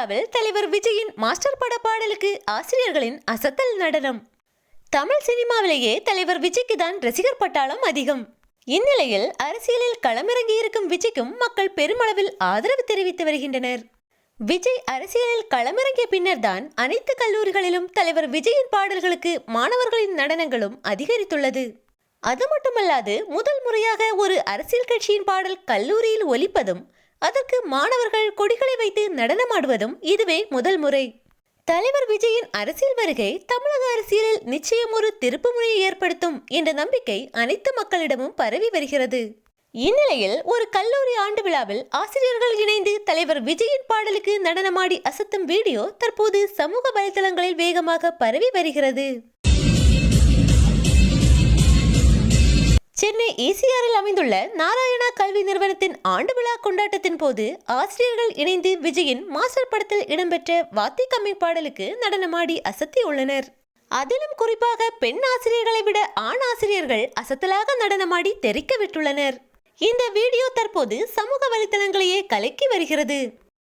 விழாவில் தலைவர் விஜயின் மாஸ்டர் பட பாடலுக்கு ஆசிரியர்களின் அசத்தல் நடனம். தமிழ் சினிமாவிலேயே தலைவர் விஜய்க்கு தான் ரசிகர் பட்டாளம் அதிகம். இந்நிலையில் அரசியலில் களமிறங்கி இருக்கும் விஜய்க்கும் மக்கள் பெருமளவில் ஆதரவு தெரிவித்து வருகின்றனர். விஜய் அரசியலில் களமிறங்கிய பின்னர் தான் அனைத்து கல்லூரிகளிலும் தலைவர் விஜயின் பாடல்களுக்கு மாணவர்களின் நடனங்களும் அதிகரித்துள்ளது. அது மட்டுமல்லாது முதல் முறையாக ஒரு அரசியல் கட்சியின் பாடல் கல்லூரியில் ஒலிப்பதும் அதற்கு மாணவர்கள் கொடிகளை வைத்து நடனமாடுவதும் இதுவே முதல் முறை. தலைவர் விஜயின் அரசியல் வருகை தமிழக அரசியலில் நிச்சயம் ஒரு திருப்புமுனையை ஏற்படுத்தும் என்ற நம்பிக்கை அனைத்து மக்களிடமும் பரவி வருகிறது. இந்நிலையில் ஒரு கல்லூரி ஆண்டு விழாவில் ஆசிரியர்கள் இணைந்து தலைவர் விஜயின் பாடலுக்கு நடனமாடி அசத்தும் வீடியோ தற்போது சமூக வலைதளங்களில் வேகமாக பரவி வருகிறது. சென்னை ஏசிஆரில் அமைந்துள்ள நாராயணா கல்வி நிறுவனத்தின் ஆண்டு விழா கொண்டாட்டத்தின் போது ஆசிரியர்கள் இணைந்து விஜயின் மாஸ்டர் படத்தில் இடம்பெற்ற வாத்தி கம்மி பாடலுக்கு நடனமாடி அசத்தியுள்ளனர் அதிலும் குறிப்பாக பெண் ஆசிரியர்களை விட ஆண் ஆசிரியர்கள் அசத்தலாக நடனமாடி தெரிக்க விட்டுள்ளனர். இந்த வீடியோ தற்போது சமூக வலைத்தளங்களையே கலக்கி வருகிறது.